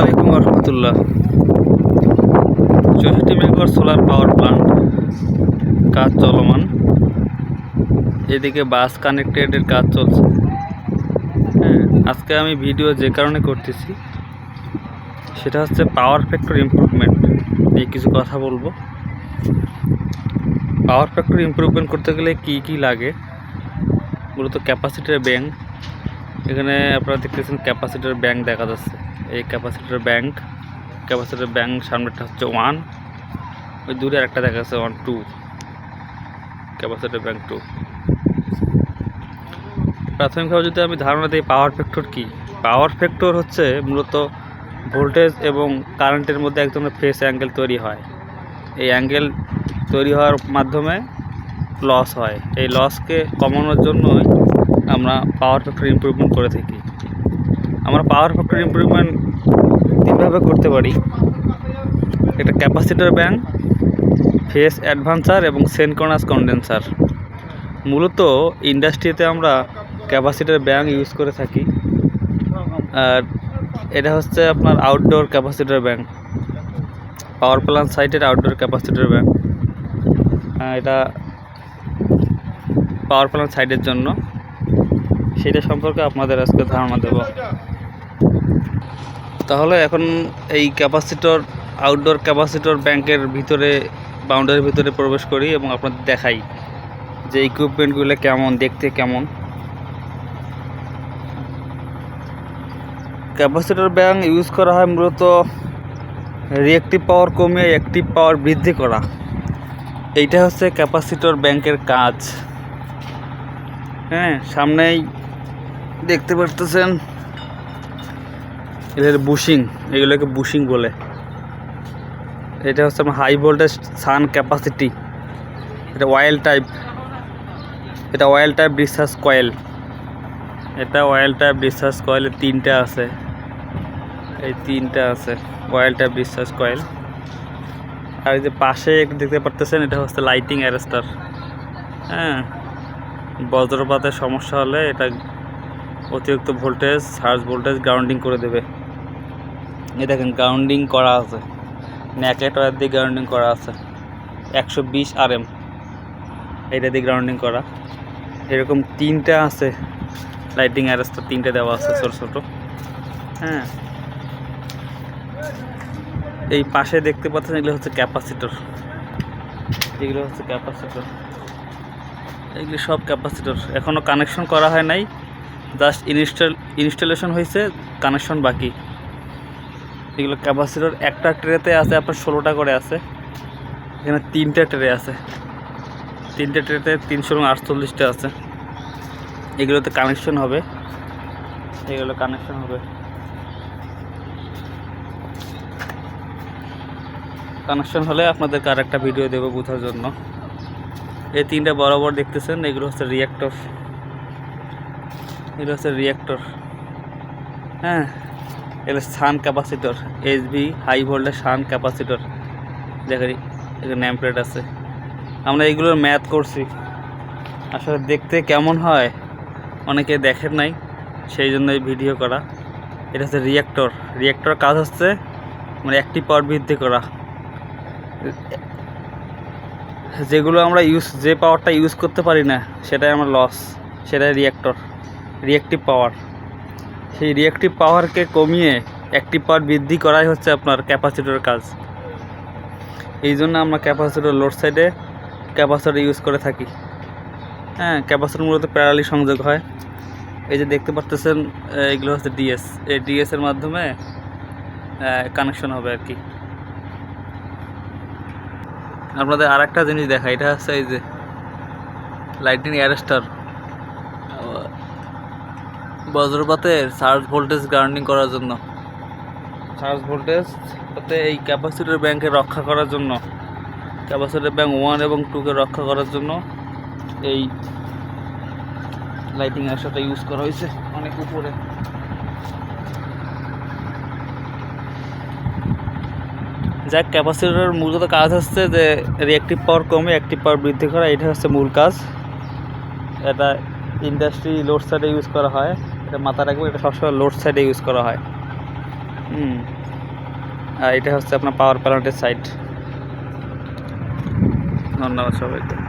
আলাইকুম রহমতুল্লাহ। চৌষট্টি megawatt solar power plant কাজ চলমান। এদিকে বাস কানেক্টেডের কাজ চলছে। হ্যাঁ আজকে আমি ভিডিও যে কারণে করতেছি, সেটা হচ্ছে পাওয়ার ফ্যাক্টর ইমপ্রুভমেন্ট এই কিছু কথা বলব। পাওয়ার ফ্যাক্টর ইমপ্রুভমেন্ট করতে গেলে কি কি লাগে? মূলত ক্যাপাসিটার ব্যাংক এখানে আপনারা দেখতেছেন ক্যাপাসিটার ব্যাংক দেখা যাচ্ছে। এই ক্যাপাসিটার ব্যাংক ক্যাপাসিটার ব্যাংক সামনেটা হচ্ছে ওয়ান, ওই দূরে একটা দেখা যাচ্ছে one, two, capacitor bank two. প্রাথমিকভাবে যদি আমি ধারণা দিই, পাওয়ার ফ্যাক্টর কি? পাওয়ার ফ্যাক্টর হচ্ছে মূলত ভোল্টেজ এবং কারেন্টের মধ্যে এক ধরনের ফেস অ্যাঙ্গেল তৈরি হয়। এই অ্যাঙ্গেল তৈরি হওয়ার মাধ্যমে লস হয়। এই লসকে কমানোর জন্যই আমরা পাওয়ার ফ্যাক্টর ইমপ্রুভমেন্ট করে থাকি। আমরা পাওয়ার ফ্যাক্টর ইম্প্রুভমেন্ট তিনভাবে করতে পারি। একটা ক্যাপাসিটার ব্যাংক ফেস অ্যাডভান্সার এবং সেনকোনাস কন্ডেন্সার মূলত ইন্ডাস্ট্রিতে আমরা ক্যাপাসিটার ব্যাঙ্ক ইউজ করে থাকি। আর এটা হচ্ছে আপনার outdoor capacitor bank power plant সাইটের আউটডোর ক্যাপাসিটার ব্যাংক এটা পাওয়ার প্ল্যান্ট সাইডের জন্য। সেটা সম্পর্কে আপনাদের আজকে ধারণা দেব। তাহলে এখন এই ক্যাপাসিটর আউটডোর ক্যাপাসিটর ব্যাংকের ভিতরে বাউন্ডারির ভিতরে প্রবেশ করি এবং আপনাদের দেখাই যে ইকুইপমেন্টগুলো কেমন, দেখতে কেমন। ক্যাপাসিটর ব্যাংক ইউজ করা হয় মূলত রিয়েক্টিভ পাওয়ার কমিয়ে অ্যাক্টিভ পাওয়ার বৃদ্ধি করা। এইটা হচ্ছে ক্যাপাসিটর ব্যাংকের কাজ। হ্যাঁ সামনেই দেখতে পারতেছেন এদের বুশিং, এগুলোকে বুশিং বলে। এটা হচ্ছে আমার হাই ভোল্টেজ সান ক্যাপাসিটি এটা অয়েল টাইপ এটা অয়েল টাইপ ডিসচার্জ কয়েল এটা অয়েল টাইপ ডিসচার্জ কয়েল তিনটা আছে। এই তিনটা আছে অয়েল টাইপ ডিসচার্জ কয়েল আর এই যে পাশে একটু দেখতে পারতেছেন, এটা হচ্ছে লাইটিং অ্যারেস্টার হ্যাঁ। বজ্রপাতের সমস্যা হলে এটা অতিরিক্ত ভোল্টেজ সার্জ ভোল্টেজ গ্রাউন্ডিং করে দেবে। এই দেখেন গ্রাউন্ডিং করা আছে। ন্যাকেট ওয়ার দিয়ে গ্রাউন্ডিং করা আছে। একশো বিশ আর এম এটা দিয়ে গ্রাউন্ডিং করা। এরকম তিনটা আছে। লাইটিং অ্যারেস্টার তিনটে দেওয়া আছে ছোটো ছোটো। হ্যাঁ। এই পাশে দেখতে পাচ্ছেন, এগুলো হচ্ছে ক্যাপাসিটর এগুলো হচ্ছে ক্যাপাসিটর এগুলি সব ক্যাপাসিটর। এখনও কানেকশন করা হয় নাই। জাস্ট ইনস্টল, ইনস্টলেশন হয়েছে, কানেকশন বাকি। এগুলো ক্যাপাসিটর একটা ট্রেতে আছে, আপনার ষোলোটা করে আছে। এখানে তিনটে ট্রে আছে। তিনটে ট্রেতে তিনশো এবং আটচল্লিশটা আছে। এগুলোতে কানেকশন হবে। এগুলো কানেকশন হবে। কানেকশন হলে আপনাদেরকে আর একটা ভিডিও দেবো বোঝার জন্য। এই তিনটা বরাবর দেখতেছেন, এগুলো হচ্ছে রিয়াক্টর এগুলো হচ্ছে রিয়াক্টর হ্যাঁ এগুলো shunt capacitor HB high voltage shunt capacitor দেখেন, এখানে নেম প্লেট আছে। আমরা এইগুলোর ম্যাথ করছি। আসলে দেখতে কেমন হয়, অনেকে দেখেন নাই, সেই জন্য এই ভিডিও করা। এটা হচ্ছে রিয়াক্টর রিয়াক্টর কাজ হচ্ছে মানে একটি পাওয়ার বৃদ্ধি করা। যেগুলো আমরা ইউজ যে পাওয়ারটা ইউজ করতে পারি না, সেটাই আমার লস সেটাই রিয়াক্টর রিয়াক্টিভ পাওয়ার সেই রিয়াক্টিভ পাওয়ারকে কমিয়ে অ্যাক্টিভ পাওয়ার বৃদ্ধি করাই হচ্ছে আপনার ক্যাপাসিটরের কাজ। এই জন্য আমরা ক্যাপাসিটর লোড সাইডে ক্যাপাসিটর ইউজ করে থাকি। হ্যাঁ ক্যাপাসিটর মূলত প্যারালি সংযোগ হয়। এই যে দেখতে পাচ্তেছেন এগুলো হচ্ছে ডিএস এই ডিএসের মাধ্যমে কানেকশন হবে আর কি। আপনাদের আর একটা জিনিস দেখা এটা হচ্ছে এই যে লাইটিং অ্যারেস্টার বজ্রপাতের চার্জ ভোল্টেজ গ্রাউন্ডিং করার জন্য। চার্জ ভোল্টেজ তাতে এই ক্যাপাসিটার ব্যাংকে রক্ষা করার জন্য। ক্যাপাসিটার ব্যাংক ওয়ান এবং টুকে রক্ষা করার জন্য এই লাইটিং অ্যারেস্টারটা ইউজ করা হয়েছে অনেক উপরে। যাক ক্যাপাসিটরের মূলত কাজ হচ্ছে যে রিয়াক্টিভ পাওয়ার কমে অ্যাক্টিভ পাওয়ার বৃদ্ধি করা, এটা হচ্ছে মূল কাজ। এটা ইন্ডাস্ট্রি লোড সাইডে ইউজ করা হয়। এটা মাথা রাখব এটা সবসময় লোড সাইডে ইউজ করা হয়। হুম। আর এটা হচ্ছে আপনার পাওয়ার প্ল্যান্টের সাইড ধন্যবাদ সবাইকে।